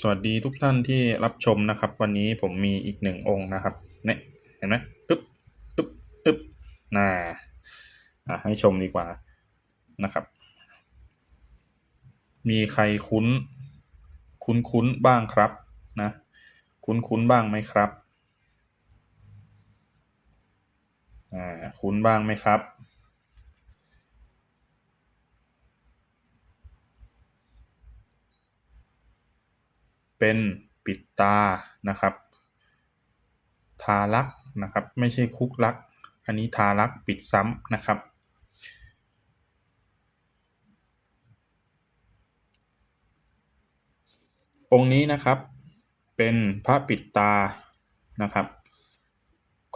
สวัสดีทุกท่านที่รับชมนะครับ วันนี้ผมมีอีกหนึ่งองค์นะครับเนี่ยเห็นไหมปึ๊บปึ๊บปึ๊บน่าอะให้ชมดีกว่านะครับ มีใครคุ้น คุ้นคุ้นบ้างครับนะ คุ้นคุ้นบ้างไหมครับอ่าคุ้นบ้างไหมครับ เป็นปิดตานะครับทารักนะครับไม่ใช่คุกลัก อันนี้ทารักปิดซ้ำนะครับ องค์นี้นะครับเป็นพระปิดตานะครับ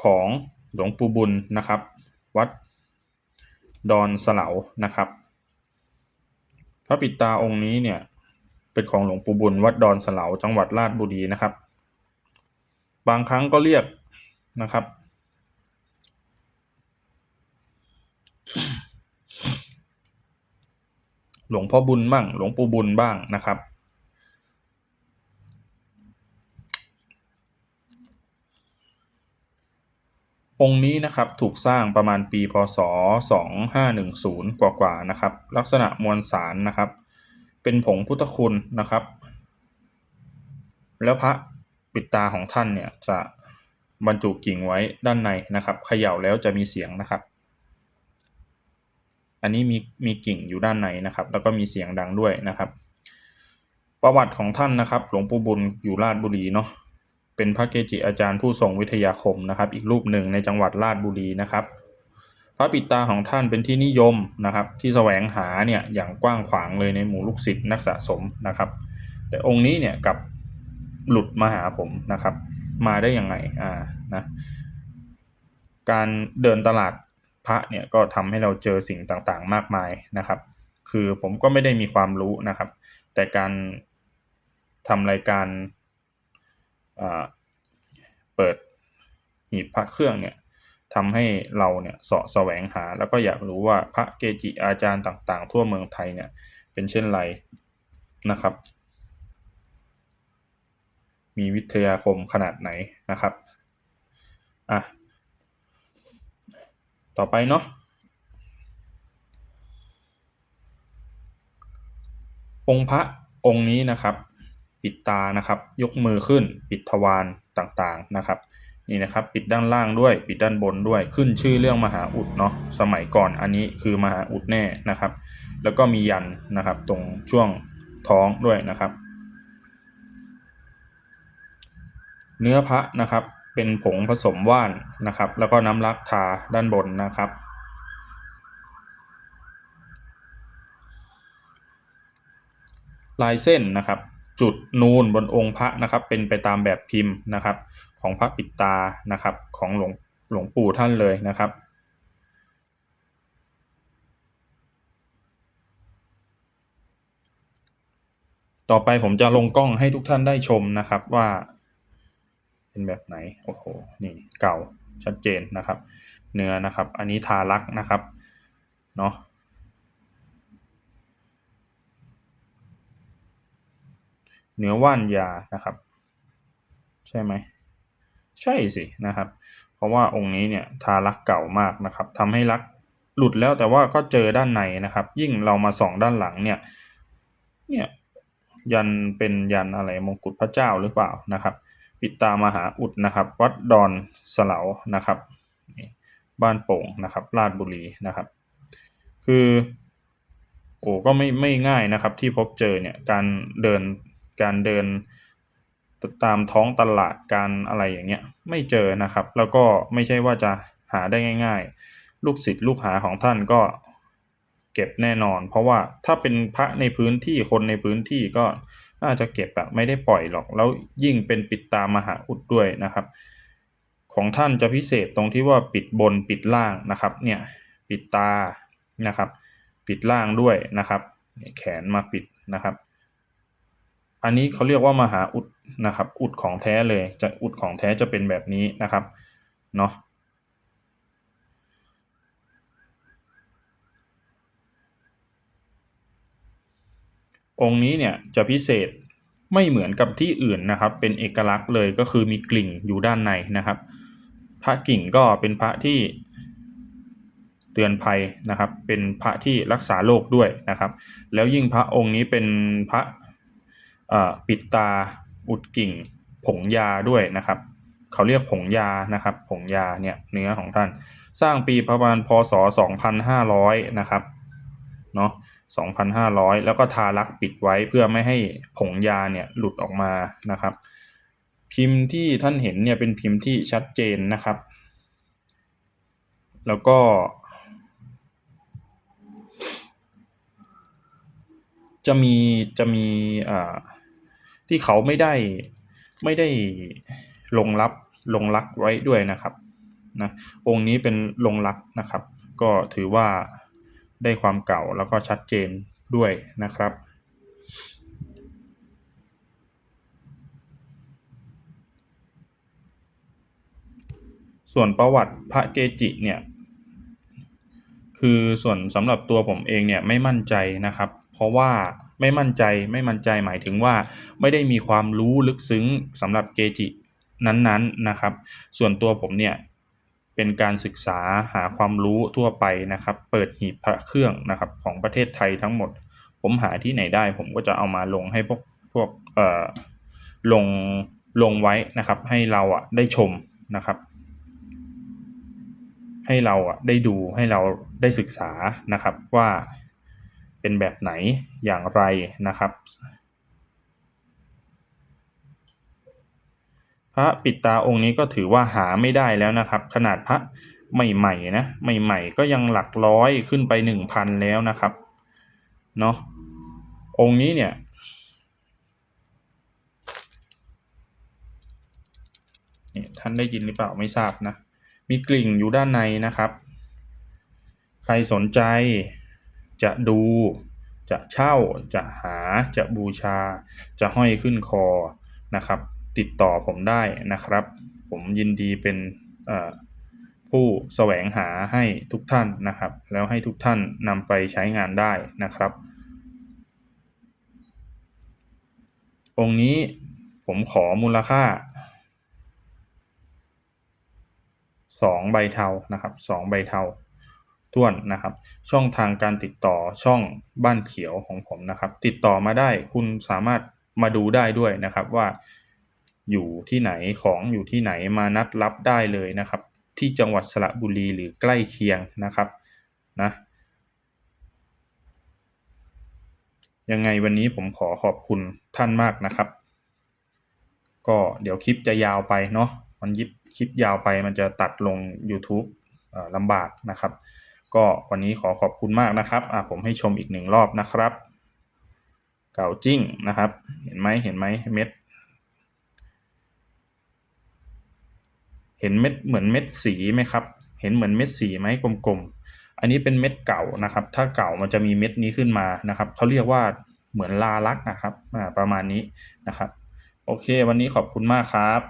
ของหลวงปู่บุญนะครับ วัดดอนสลานะครับ พระปิดตาองค์นี้เนี่ย เป็นของหลวงปู่บุญวัดดอนสลาจังหวัดราชบุรีนะครับ บางครั้งก็เรียกนะครับ หลวงพ่อบุญบ้าง หลวงปู่บุญบ้างนะครับ องค์นี้นะครับถูกสร้างประมาณปีพศ 2510 กว่าๆนะครับ ลักษณะมวลสารนะครับ เป็นผงพุทธคุณนะครับ แล้วพระปิดตาของท่านเนี่ยจะบรรจุกิ่งไว้ด้านในนะครับเขย่าแล้วจะมีเสียงนะครับ อันนี้มีมีกิ่งอยู่ด้านในนะครับ แล้วก็มีเสียงดังด้วยนะครับ ประวัติของท่านนะครับ หลวงปู่บุญอยู่ราชบุรีเนาะเป็นพระเกจิอาจารย์ผู้ทรงวิทยาคมนะครับ อีกรูปหนึ่งในจังหวัดราชบุรีนะครับ พระปิดตาของท่านเป็นที่นิยมนะครับ ที่แสวงหาเนี่ยอย่างกว้างขวางเลยในหมู่ลูกศิษย์นักสะสมนะครับ แต่องค์นี้เนี่ยกับหลุดมาหาผมนะครับ มาได้ยังไงอ่านะการเดินตลาดพระเนี่ยก็ทำให้เราเจอสิ่งต่างๆ มากมายนะครับ คือผมก็ไม่ได้มีความรู้นะครับ แต่การทำรายการอ่าเปิดหีบพระเครื่องเนี่ย ทำให้เราเนี่ยเสาะแสวงหา แล้วก็อยากรู้ว่าพระเกจิอาจารย์ต่างๆ ทั่วเมืองไทยเนี่ยเป็นเช่นไรนะครับ มีวิทยาคมขนาดไหนนะครับอะต่อไปเนาะองค์พระองค์นี้นะครับ ปิดตานะครับ ยกมือขึ้นปิดทวารต่างๆนะครับ นี่นะครับปิดด้านล่างด้วยปิดด้านบนด้วยขึ้นชื่อเรื่องมหาอุดเนาะสมัยก่อนอันนี้คือมหาอุดแน่นะครับ แล้วก็มียันนะครับตรงช่วงท้องด้วยนะครับ เนื้อพระนะครับเป็นผงผสมว่านนะครับ แล้วก็น้ำลักทาด้านบนนะครับ ลายเส้นนะครับ จุดนูนบนองค์พระนะครับ เป็นไปตามแบบพิมพ์นะครับ ของพระปิดตานะครับ ของหลวงหลวงปู่ท่านเลยนะครับ ต่อไปผมจะลงกล้องให้ทุกท่านได้ชมนะครับว่า เป็นแบบไหนโอ้โหนี่เก่าชัดเจนนะครับ เนื้อนะครับ อันนี้ทารักนะครับเนาะ เนื้อว่านยานะครับ ใช่ไหมใช่สินะครับ เพราะว่าองค์นี้เนี่ยทารักเก่ามากนะครับทำให้รักหลุดแล้วแต่ว่าก็เจอด้านในนะครับ ยิ่งเรามาส่องด้านหลังเนี่ยเนี่ยยันเป็นยันอะไรมงกุฎพระเจ้าหรือเปล่านะครับ ปิดตามหาอุดนะครับ วัดดอนสลานะครับบ้านโป่งนะครับราชบุรีนะครับ คือโอ้ก็ไม่ไม่ง่ายนะครับที่พบเจอเนี่ยการเดิน การเดินตามท้องตลาดการอะไรอย่างเงี้ยไม่เจอนะครับ แล้วก็ไม่ใช่ว่าจะหาได้ง่าย ๆ ลูกศิษย์ลูกหาของท่านก็เก็บแน่นอน เพราะว่าถ้าเป็นพระในพื้นที่คนในพื้นที่ก็น่าจะเก็บแบบไม่ได้ปล่อยหรอก แล้วยิ่งเป็นปิดตามหาอุดด้วยนะครับ ของท่านจะพิเศษตรงที่ว่าปิดบนปิดล่างนะครับ เนี่ยปิดตานะครับ ปิดล่างด้วยนะครับ แขนมาปิดนะครับ อันนี้เขาเรียกว่ามหาอุดนะครับ อุดของแท้เลย จะอุดของแท้จะเป็นแบบนี้นะครับ เนาะองค์นี้เนี่ยจะพิเศษไม่เหมือนกับที่อื่นนะครับ เป็นเอกลักษณ์เลยก็คือมีกลิ่งอยู่ด้านในนะครับ พระกิ่งก็เป็นพระที่เตือนภัยนะครับ เป็นพระที่รักษาโรคด้วยนะครับ แล้วยิ่งพระองค์นี้เป็นพระ ปิดตาอุดกิ่ง ผงยาด้วยนะครับเขาเรียกผงยานะครับ ผงยาเนี่ยเนื้อของท่าน สร้างปีประมาณพศ 2500 นะครับเนาะ2,500 แล้วก็ทาลักปิดไว้เพื่อไม่ให้ผงยาเนี่ยหลุดออกมานะครับ พิมพ์ที่ท่านเห็นเนี่ยเป็นพิมพ์ที่ชัดเจนนะครับ แล้วก็ จะมีจะมีอ่าที่เขาไม่ได้ไม่ได้ลงรับลงลักไว้ด้วยนะครับนะองค์นี้เป็นลงลักนะครับ ก็ถือว่าได้ความเก่าแล้วก็ชัดเจนด้วยนะครับ ส่วนประวัติพระเกจิเนี่ยคือส่วนสำหรับตัวผมเองเนี่ยไม่มั่นใจนะครับ เพราะว่าไม่มั่นใจไม่มั่นใจหมายถึงว่า ไม่ได้มีความรู้ลึกซึ้งสำหรับเกจินั้นๆนะครับ ส่วนตัวผมเนี่ยเป็นการศึกษาหาความรู้ทั่วไปนะครับ เปิดหีบพระเครื่องนะครับของประเทศไทยทั้งหมด ผมหาที่ไหนได้ ผมก็จะเอามาลงให้พวกพวกเอ่อลงลงไว้นะครับ ให้เราอะได้ชมนะครับ ให้เราอะได้ดูให้เราได้ศึกษานะครับว่า เป็นแบบไหนอย่างไรนะครับ พระปิดตาองค์นี้ก็ถือว่าหาไม่ได้แล้วนะครับ ขนาดพระใหม่ๆนะใหม่ๆก็ยังหลักร้อยขึ้นไปหนึ่งพันแล้วนะครับเนาะองค์นี้เนี่ยท่านได้ยินหรือเปล่าไม่ทราบนะ มีกลิ่งอยู่ด้านในนะครับ ใครสนใจ จะดู จะเช่า จะหา จะบูชา จะห้อยขึ้นคอนะครับ ติดต่อผมได้นะครับ ผมยินดีเป็นผู้แสวงหาให้ทุกท่านนะครับ แล้วให้ทุกท่านนำไปใช้งานได้นะครับ องค์นี้ผมขอมูลค่าสองใบเทานะครับสองใบเทา ท้วนนะครับ ช่องทางการติดต่อช่องบ้านเขียวของผมนะครับ ติดต่อมาได้คุณสามารถมาดูได้ด้วยนะครับว่า อยู่ที่ไหนของอยู่ที่ไหนมานัดรับได้เลยนะครับ ที่จังหวัดสระบุรีหรือใกล้เคียงนะครับนะยังไงวันนี้ผมขอขอบคุณท่านมากนะครับ ก็เดี๋ยวคลิปจะยาวไปเนาะมันยิบคลิปยาวไปมันจะตัดลง YouTube ลำบากนะครับ ก็วันนี้ขอขอบคุณมากนะครับอะผมให้ชมอีกหนึ่งรอบนะครับ เก่าจิ้งนะครับ เห็นไหมเห็นไหมเม็ด เห็นเม็ดเหมือนเม็ดสีไหมครับ เห็นเหมือนเม็ดสีไหมกลมๆ อันนี้เป็นเม็ดเก่านะครับ ถ้าเก่ามันจะมีเม็ดนี้ขึ้นมานะครับเขาเรียกว่าเหมือนลาลักนะครับอ่าประมาณนี้นะครับ โอเค วันนี้ขอบคุณมากครับ